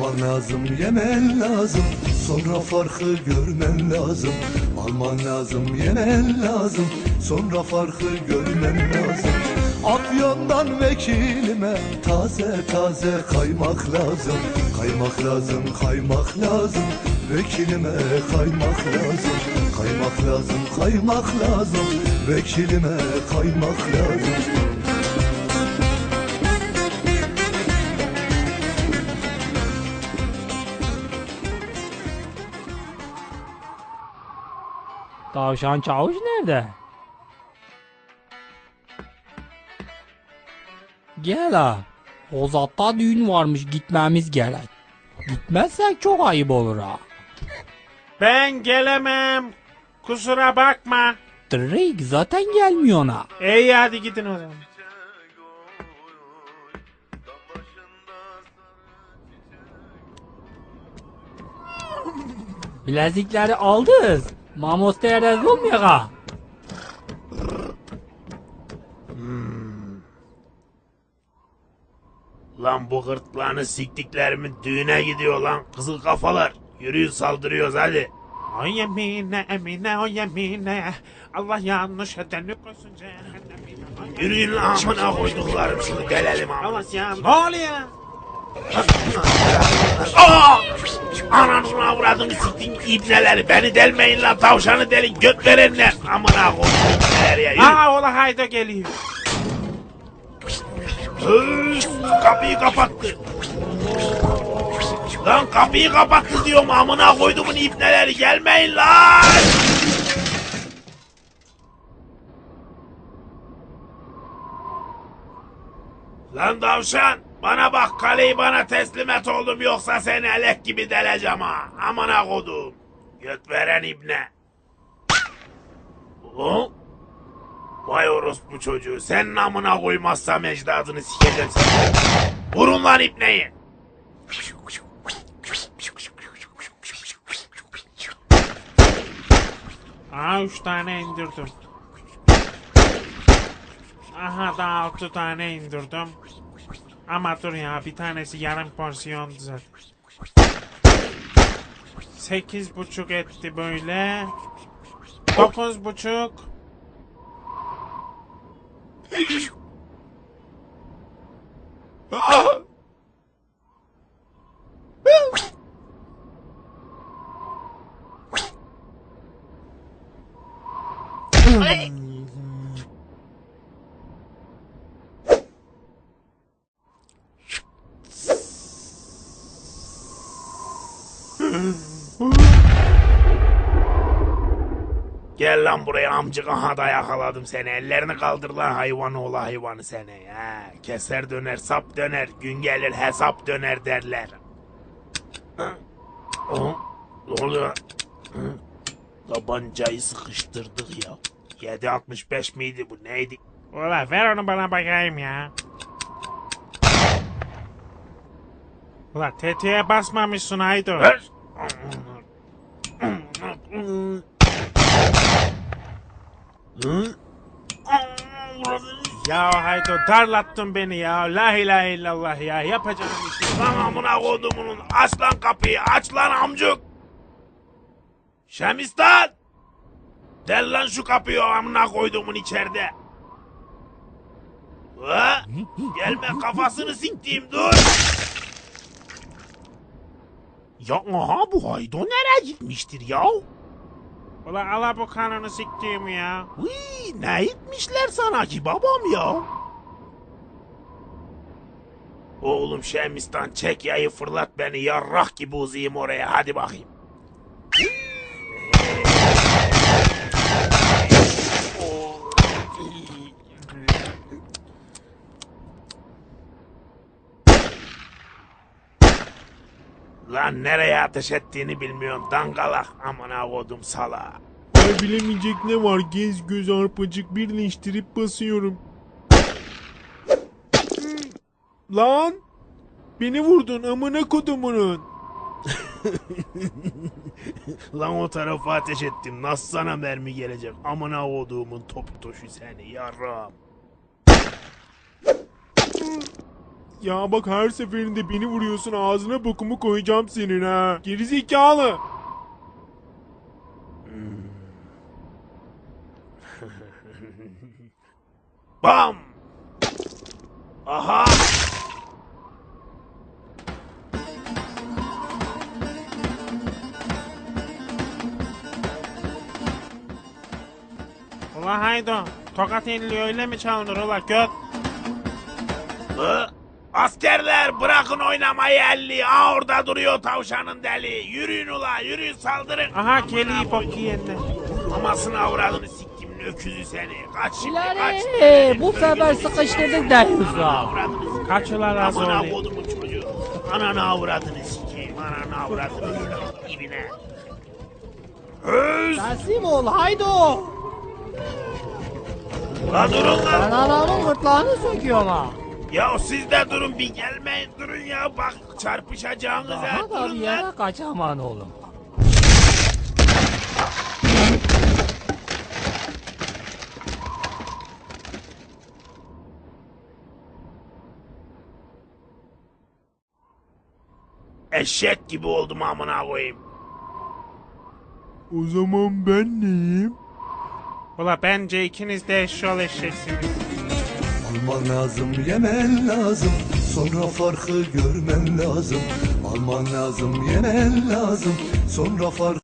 Alman lazım, yemen lazım. Sonra farkı görmen lazım. Alman lazım, yemen lazım. Sonra farkı görmen lazım. Afyon'dan vekilime Taze taze kaymak lazım. Kaymak lazım, kaymak lazım. Vekilime kaymak lazım. Kaymak lazım, kaymak lazım. Vekilime kaymak lazım Tavşan çavuş nerede? Gel ha. Ozat'ta düğün varmış gitmemiz gerek. Gitmezsek çok ayıp olur ha. Ben gelemem. Kusura bakma. Drake zaten gelmiyor ha. İyi hadi gidin o zaman. Bilezikleri aldız. Mamos değerli olmuyor ha. Lan bu gırtlağını siktiklerimin düğüne gidiyor lan. Kızıl kafalar. Yürüyün saldırıyoruz hadi. O yemine emine o yemine. Allah yanlış edeni koysun cehennemine. Yürüyün lan amına koyduklarım şunu delelim amına. Ne oluyor? Aa! Ananın avradını siktin ibneleri. Beni delmeyin lan tavşanı delin göt verenler. Amına koyduklar ya. Yürü. Aa ola hayda geliyor. Kapıyı kapattı. Lan kapıyı kapattı diyorum amına koydumun ibneleri gelmeyin lan. Lan tavşan bana bak kaleyi bana teslim et oğlum yoksa seni elek gibi deleceğim ha. Amına kodum. Göt veren ibne. O? Vay orospu çocuğu. Sen namına koymazsam ecdadını sikeceğim seni. Vurun lan ibneyi. Aa üç tane indirdim. Aha da altı tane indirdim. Ama dur ya bir tanesi yarım porsiyon. Sekiz buçuk etti böyle. Dokuz buçuk. Gel lan buraya amcık aha da yakaladım seni. Ellerini kaldır lan hayvan oğlu hayvanı seni. Ha, keser döner sap döner. Gün gelir hesap döner derler. Hı? O, ne oluyor? Tabancayı sıkıştırdık ya. 7.65 miydi bu neydi? Ulan ver onu bana bakayım ya. Ulan tetiğe basmamışsın Aydo. Ver. Ya Haydo darlattın beni ya. La ilahe illallah ya. Yapacağım bir şey. Lan amına kodumunun aç lan kapıyı aç lan amcuk. Şemistan. Del lan şu kapıyı amına koyduğumun içeride. Ha? Gelme kafasını siktiğim dur. Ya aha bu haydo nereye gitmiştir ya? Ulan ala bu kanını siktiğim ya. Hıy, ne etmişler sana ki babam ya? Oğlum Şemistan çek yayı fırlat beni yarrak gibi uzayım oraya hadi bakayım. Lan nereye ateş ettiğini bilmiyorsun dangalak amına kodum sala. Ay bilemeyecek ne var gez göz arpacık birleştirip basıyorum. Lan! Beni vurdun amına kodumunun. Lan o tarafa ateş ettim. Nasıl sana mermi gelecek? Amına koduğumun topu toşu seni yarram. Ya bak her seferinde beni vuruyorsun ağzına bokumu koyacağım senin ha. Gerizekalı. Bam! Aha! Ula haydo. Tokat elli öyle mi çalınır ula göt? Hı? Askerler bırakın oynamayı elli. Aa orada duruyor tavşanın deli. Yürüyün ula yürüyün saldırın. Aha geliyor bok yiyenler. Amasını avradını siktimin öküzü seni. Kaç şimdi kaç. İleri bu sefer sıkıştırdık. Avradını sikeyim. Kaç ula razı Amına kodumun çocuğu. Ananı avradını sikeyim. Ananı avradını ibine. Öz! Teslim ol haydo. La durun lan. adamın gırtlağını söküyorum ha. Ya siz de durun bir gelmeyin durun ya. Bak çarpışacağınız ha. Daha da bir Durun lan. yere kaçaman oğlum. Eşek gibi oldum amına koyayım. O zaman ben neyim? Ula bence ikiniz de eşşol eşeksiniz. Alman lazım yemen lazım. Sonra farkı görmen lazım. Alman lazım yemen lazım. Sonra farkı